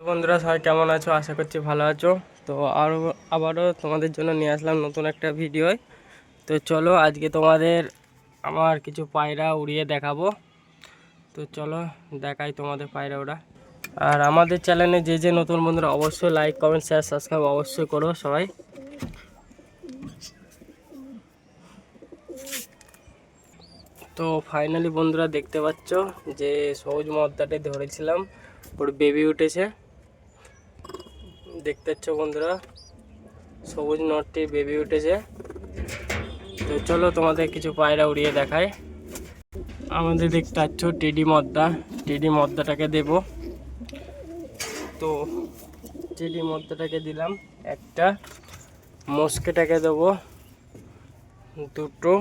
বন্ধুরা, সবাই কেমন আছো? আশা করছি ভালো আছো। তো আরও আবারও তোমাদের জন্য নিয়ে আসলাম নতুন একটা ভিডিও তো চলো, আজকে তোমাদের আমার কিছু পায়রা উড়িয়ে দেখাবো। তো চলো, দেখাই তোমাদের পায়রা ওরা। আর আমাদের চ্যানেলে যে যে নতুন বন্ধুরা, অবশ্যই লাইক কমেন্ট শেয়ার সাবস্ক্রাইব অবশ্যই করো সবাই। তো ফাইনালি বন্ধুরা, দেখতে পাচ্ছ যে সবুজ মদ্দাটা ধরেছিলাম। ওর বেবি উঠেছে। দেখতে পাচ্ছ বন্ধুরা, সবুজ নটটি বেবি উঠেছে। তো চলো তোমাদের কিছু পায়রা উড়িয়ে দেখায় আমাদের দেখতে পাচ্ছ টেডি মদ্দা। টেডি মদ্দাটাকে দেব। তো টেডি মদ্দাটাকে দিলাম। একটা মস্কেটাকে দেবো। দুটো।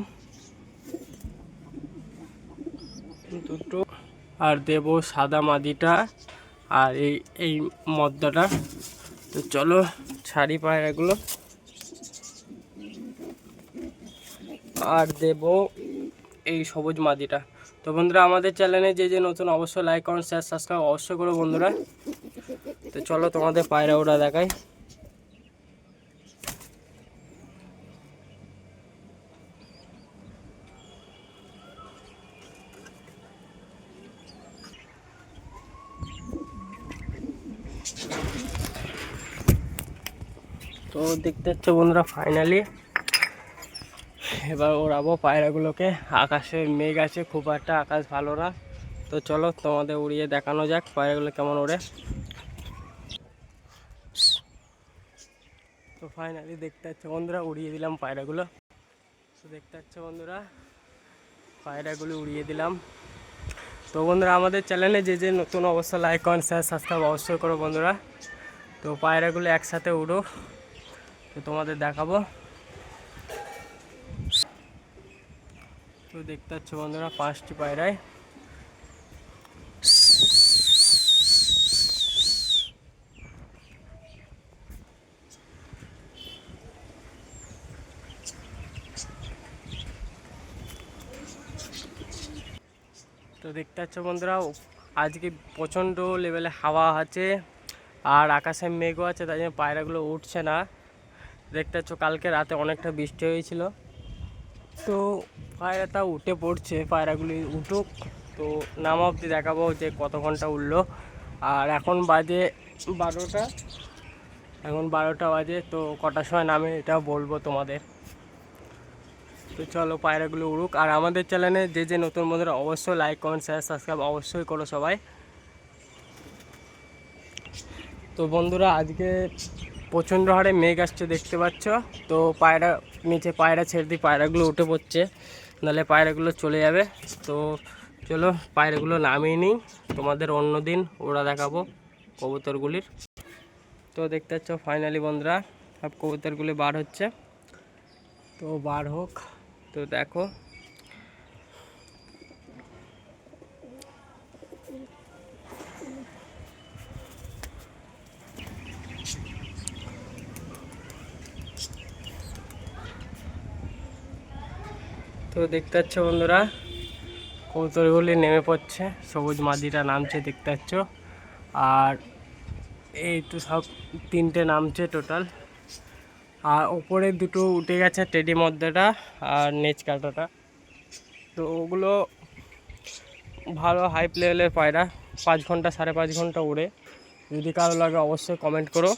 দুটো। আর দেব সাদা মাদিটা আর এই এই মদ্দাটা। তো চলো, ছাড়ি পায়রাগুলো। আর দেব এই সবুজ মাদিটা। তো বন্ধুরা, আমাদের চ্যানেলে যে যে নতুন, অবশ্যই লাইক কমেন্ট শেয়ার সাবস্ক্রাইব অবশ্যই করো বন্ধুরা। তো চলো তোমাদের পায়রা ওরা দেখাই। তো দেখতে হচ্ছে বন্ধুরা ফাইনালি এবার ওড়াবো পায়রাগুলোকে। আকাশে মেঘ আছে, খুব একটা আকাশ ভালো না। তো চলো তোমাদের উড়িয়ে দেখানো যাক পায়রাগুলো কেমন ওড়ে। তো ফাইনালি দেখতে পাচ্ছ বন্ধুরা, উড়িয়ে দিলাম পায়রাগুলো। তো দেখতে পাচ্ছ বন্ধুরা, পায়রাগুলো উড়িয়ে দিলাম। তো বন্ধুরা, আমাদের চ্যানেলে যে যে নতুন অবস্থা লাইক কমেন্ট শেয়ার সাবস্ক্রাইব অবশ্যই করো বন্ধুরা। তো পায়রাগুলো একসাথে উড়ো। তো তোমাদের দেখাবো। তো দেখতে পাচ্ছ বন্ধুরা, পাঁচটি পায়রায়। তো দেখতে পাচ্ছ বন্ধুরা, আজকে প্রচণ্ড লেভেলে হাওয়া আছে আর আকাশে মেঘও আছে, তাই জন্য পায়রাগুলো উঠছে না। দেখতে পাচ্ছ, কালকে রাতে অনেকটা বৃষ্টি হয়েছিল। তো পায়রাটা উঠে পড়ছে পায়রাগুলি উঠুক। তো নাম অবধি দেখাবো যে কত ঘণ্টা উঠল। আর এখন বাজে বারোটা। এখন বারোটা বাজে, তো কটার সময় নামে এটা বলব তোমাদের। তো চলো পায়রাগুলো উড়ুক। আর আমাদের চ্যানেলে যে যে নতুন বন্ধুরা, অবশ্যই লাইক কমেন্ট শেয়ার সাবস্ক্রাইব অবশ্যই করো সবাই। তো বন্ধুরা, আজকে প্রচণ্ড হারে মেঘ আসছে, দেখতে পাচ্ছ? তো পায়রা নিচে পায়রা ছেড়ে দিই, পায়রাগুলো উঠে পড়ছে। নাহলে পায়রাগুলো চলে যাবে। তো চলো, পায়রাগুলো নামিয়ে নিই। তোমাদের অন্য দিন ওরা দেখাবো কবুতরগুলির। তো দেখতে পাচ্ছ ফাইনালি বন্ধুরা, সব কবুতরগুলি বার হচ্ছে। তো বার হোক। তো দেখো তো দেখতে পাচ্ছ বন্ধুরা কৌতরগুলি নেমে পড়ছে, সবুজ মাদিটা নামছে, দেখতে পাচ্ছ। আর এই তো সব তিনটে নামছে টোটাল আর ওপরে দুটো উঠে গেছে টেডি মধ্যেটা আর নেচ কাটাটা। তো ওগুলো ভালো হাই লেভেলের পায়রা, পাঁচ ঘণ্টা, সাড়ে পাঁচ ঘণ্টা উড়ে যদি কারও লাগে অবশ্যই কমেন্ট করো।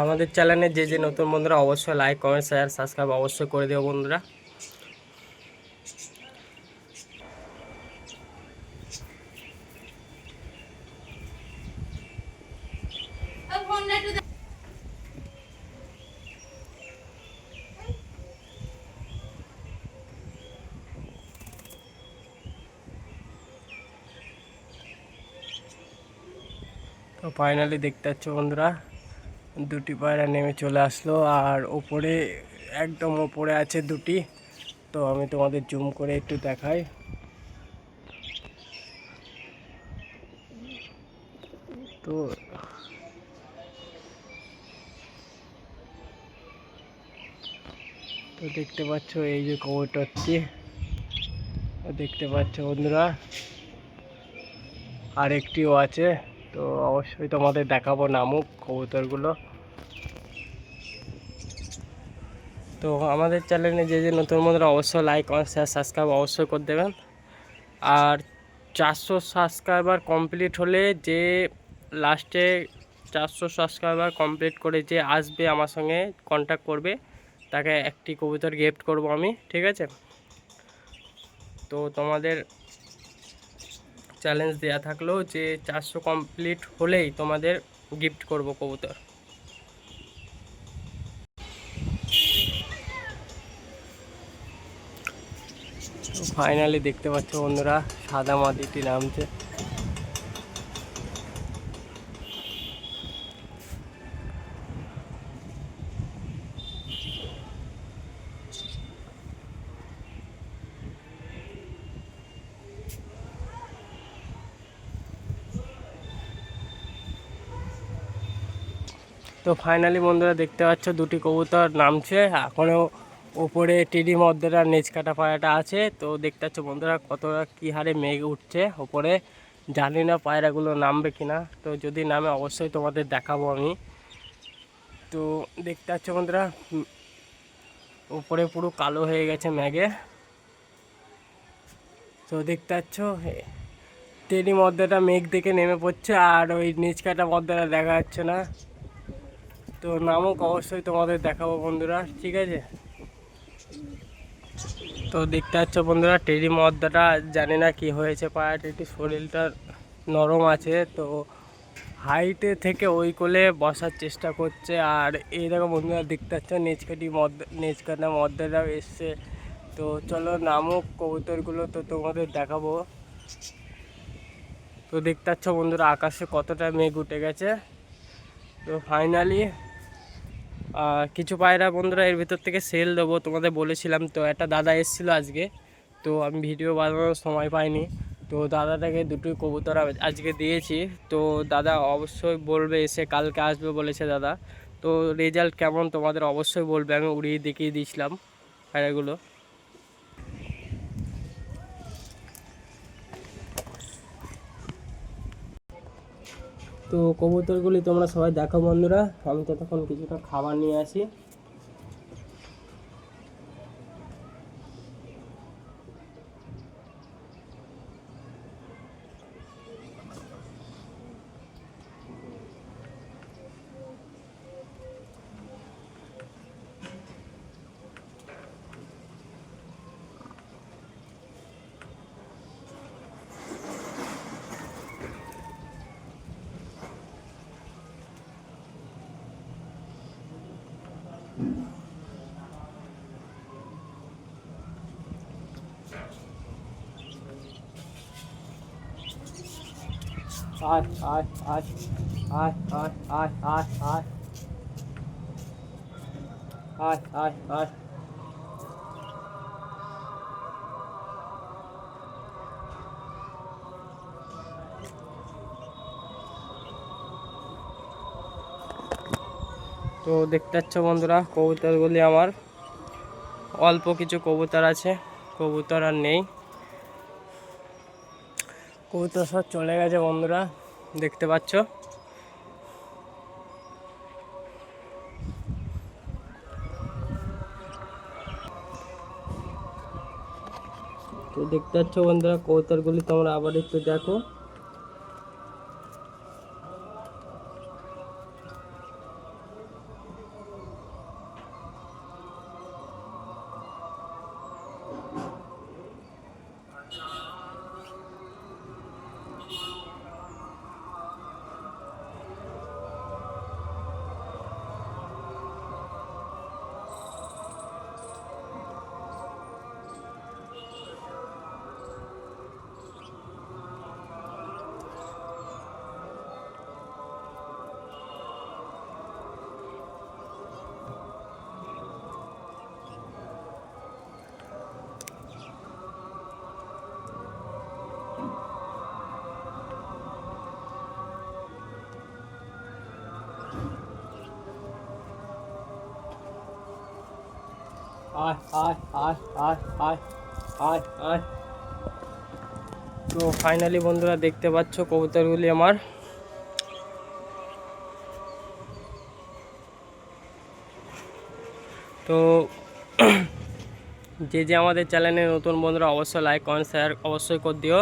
আমাদের চ্যানেলে যে যে নতুন বন্ধুরা অবশ্যই লাইক কমেন্ট শেয়ার সাবস্ক্রাইব অবশ্যই করে দিও বন্ধুরা। তো ফাইনালি দেখতে পাচ্ছ বন্ধুরা। দুটি পায়রা নেমে চলে আসলো আর ওপরে একদম ওপরে আছে দুটি। তো আমি তোমাদের জুম করে একটু দেখাই। তো তো দেখতে পাচ্ছ এই যে কবুতরটি দেখতে পাচ্ছ বন্ধুরা আর একটিও আছে। তো অবশ্যই তোমাদের দেখাবো নামুক কবুতরগুলো। তো আমাদের চ্যানেলে যে যে নতুন বন্ধুরা, অবশ্যই লাইক কমেন্ট শেয়ার সাবস্ক্রাইব অবশ্যই করে দেবেন। আর চারশো সাবস্ক্রাইবার কমপ্লিট হলে যে লাস্টে চারশো সাবস্ক্রাইবার কমপ্লিট করে যে আসবে আমার সঙ্গে কন্ট্যাক্ট করবে, তাকে একটি কবুতর গিফট করব আমি, ঠিক আছে? তো তোমাদের চ্যালেঞ্জ দেওয়া থাকল যে চারশো কমপ্লিট হলেই তোমাদের গিফট করব কবুতর। ফাইনালি দেখতে পাচ্ছ অন্যরা সাদা মাদিটি নামছে। তো ফাইনালি বন্ধুরা দেখতে পাচ্ছ, দুটি কবুতর নামছে। এখনও ওপরে টিডি মদ্দার নেচ কাটা পায়রাটা আছে। তো দেখতে পাচ্ছ বন্ধুরা কতটা কী হারে মেঘ উঠছে ওপরে। জানি না পায়রাগুলো নামবে কিনা। তো যদি নামে অবশ্যই তোমাদের দেখাবো আমি। তো দেখতে পাচ্ছ বন্ধুরা উপরে পুরো কালো হয়ে গেছে মেঘে। তো দেখতে পাচ্ছ টেডি মদ্দাটা মেঘ দেখে নেমে পড়ছে আর ওই নিচ কাটা মদ্দাটা দেখা যাচ্ছে না। তো নামক, অবশ্যই তোমাদের দেখাবো বন্ধুরা, ঠিক আছে? তো দেখতে পাচ্ছ বন্ধুরা টেরি মদ্দাটা, জানি না কি হয়েছে পায়াটির শরীরটা নরম আছে, তো হাইটে থেকে ওই কোলে বসার চেষ্টা করছে, আর এই দেখো বন্ধুরা, দেখতে পাচ্ছ নেচকাটি মদ নেচকাটা মদ্দাটাও এসছে। তো চলো নামক, কবুতরগুলো তো তোমাদের দেখাবো। তো দেখতে পাচ্ছ বন্ধুরা, আকাশে কতটা মেঘ উঠে গেছে। তো ফাইনালি কিছু পায়রা বন্ধুরা এর ভিতর থেকে সেল দেবো। তোমাদের বলেছিলাম তো, একটা দাদা এসেছিল আজকে। তো আমি ভিডিও বানানোর সময় পাইনি। তো দাদাটাকে দুটোই কবুতর আজকে দিয়েছি। তো দাদা অবশ্যই বলবে, এসে কালকে আসবে বলেছে দাদা। তো রেজাল্ট কেমন তোমাদের অবশ্যই বলবে, আমি উড়িয়ে দেখিয়ে দিয়েছিলাম পায়রাগুলো। তো কবুতরগুলি তোমরা সবাই দেখো বন্ধুরা। আমি ততক্ষণ কিছুটা খাবার নিয়ে আসি। আয় আয় আয় আয় আয় আয় আয় আয় আয় আয় আয় তো দেখতে পাচ্ছ বন্ধুরা, কবুতরগুলি আমার অল্প কিছু কবুতর আছে, কবুতর আর নেই। কবুতর সব চলে গেছে বন্ধুরা, দেখতে পাচ্ছ? তো দেখতে পাচ্ছ বন্ধুরা, কবুতরগুলি তোমরা আবার একটু দেখো। আয় আয় আয় আয় আয় আয় আয় তো ফাইনালি বন্ধুরা দেখতে পাচ্ছ কবুতরগুলি আমার। তো যে যে আমাদের চ্যানেলে নতুন বন্ধুরা অবশ্যই লাইক কমেন্ট শেয়ার অবশ্যই করে দিও।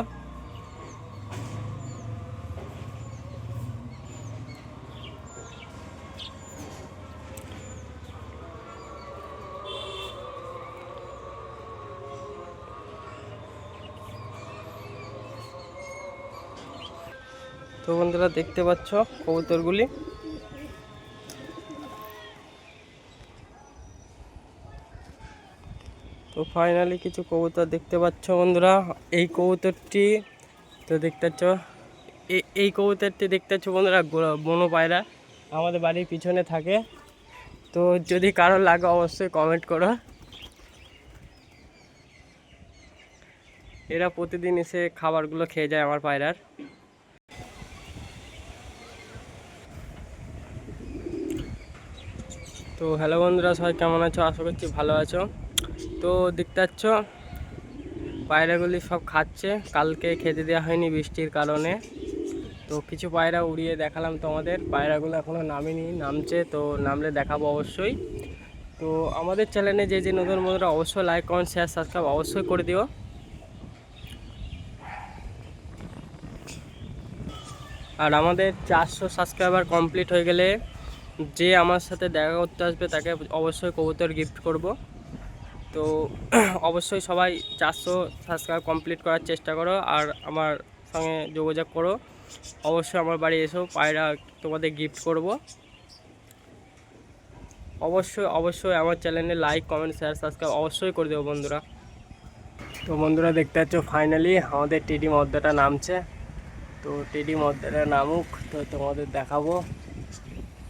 তো বন্ধুরা দেখতে পাচ্ছ কবুতরগুলি। তো ফাইনালি কিছু কবুতর দেখতে পাচ্ছ বন্ধুরা। এই কবুতরটি তো দেখতে পাচ্ছ এই কবুতরটি দেখতে পাচ্ছ বন্ধুরা বনো পায়রা আমাদের বাড়ির পিছনে থাকে। তো যদি কারও লাগে অবশ্যই কমেন্ট করো। এরা প্রতিদিন এসে খাবারগুলো খেয়ে যায় আমার পায়রার। তো হ্যালো বন্ধুরা, সবাই কেমন আছো? আশা করছি ভালো আছো। তো দেখতে পাচ্ছ, পায়রাগুলি সব খাচ্ছে। কালকে খেতে দেওয়া হয়নি বৃষ্টির কারণে। তো কিছু পায়রা উড়িয়ে দেখালাম তোমাদের। পায়রাগুলো এখনও নামেনি, নামছে, তো নামলে দেখাবো অবশ্যই। তো আমাদের চ্যানেলে যে যে নতুন বন্ধুরা, অবশ্যই লাইক কমেন্ট শেয়ার সাবস্ক্রাইব অবশ্যই করে দিও। আর আমাদের চারশো সাবস্ক্রাইবার কমপ্লিট হয়ে গেলে যে আমার সাথে দেখা করতে আসবে তাকে অবশ্যই কবুতর গিফট করব। তো অবশ্যই সবাই চারশো সাবস্ক্রাইব কমপ্লিট করার চেষ্টা করো আর আমার সঙ্গে যোগাযোগ করো। অবশ্যই আমার বাড়ি এসো, পায়রা তোমাদের গিফট করব। অবশ্যই অবশ্যই আমার চ্যানেলে লাইক কমেন্ট শেয়ার সাবস্ক্রাইব অবশ্যই করে দেবো বন্ধুরা। তো বন্ধুরা দেখতে পাচ্ছ ফাইনালি আমাদের টিডি মদ্দাটা নামছে। তো টিডি মদ্দাটা নামুক, তো তোমাদের দেখাবো।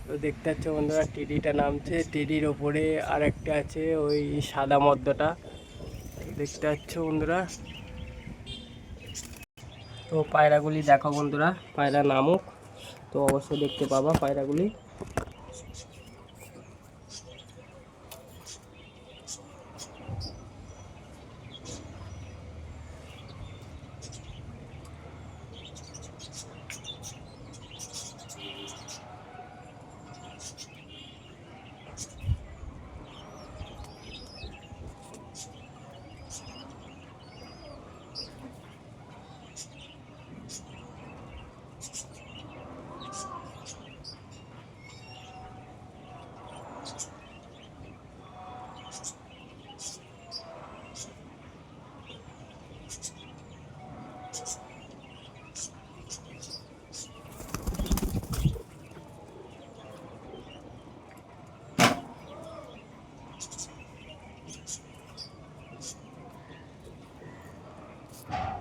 তো দেখতে পাচ্ছ বন্ধুরা, টিডিটা নামছে। টিডির ওপরে আর একটা আছে, ওই সাদা মদ্যটা দেখতে পাচ্ছ বন্ধুরা? তো পায়রাগুলি দেখো বন্ধুরা, পায়রা নামুক। তো অবশ্যই দেখতে পাবা পায়রাগুলি।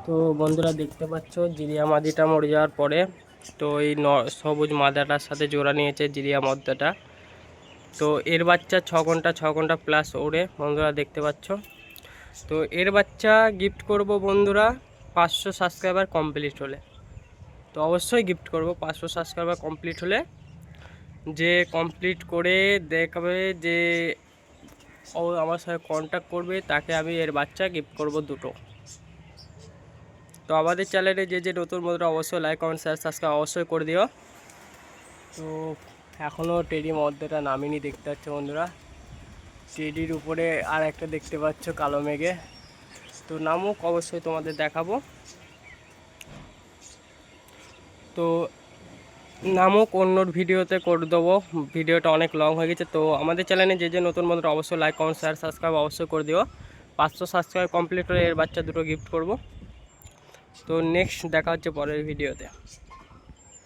তো বন্ধুরা দেখতে পাচ্ছ, জিরিয়া মাদিটা মরে যাওয়ার পরে তো এই সবুজ মাদাটার সাথে জোড়া নিয়েছে জিরিয়া মদ্দাটা তো এর বাচ্চা ছ ঘণ্টা ছ ঘণ্টা প্লাস ওড়ে, বন্ধুরা দেখতে পাচ্ছ। তো এর বাচ্চা গিফট করব বন্ধুরা পাঁচশো সাবস্ক্রাইবার কমপ্লিট হলে। তো অবশ্যই গিফট করব পাঁচশো সাবস্ক্রাইবার কমপ্লিট হলে। যে কমপ্লিট করে দেখবে যে ও আমার সাথে কন্ট্যাক্ট করবে, তাকে আমি এর বাচ্চা গিফট করব দুটো। তো আমাদের চ্যানেলে যে যে নতুন বন্ধুরা অবশ্যই লাইক কমেন্ট শেয়ার সাবস্ক্রাইব অবশ্যই করে দিও। তো এখনও টেডি মধ্যেটা নামিনি দেখতে পাচ্ছ বন্ধুরা। টেডির উপরে আর একটা দেখতে পাচ্ছ কালো মেঘে। তো নামুক, অবশ্যই তোমাদের দেখাবো। তো নামুক, অন্যর ভিডিওতে করে দেবো। ভিডিওটা অনেক লং হয়ে গেছে। তো আমাদের চ্যানেলে যে যে নতুন বন্ধুরা অবশ্যই লাইক কমেন্ট শেয়ার সাবস্ক্রাইব অবশ্যই করে দিও। পাঁচশো সাবস্ক্রাইব কমপ্লিট হলে এর বাচ্চা দুটো গিফট করব। তো নেক্সট দেখা হচ্ছে পরের ভিডিওতে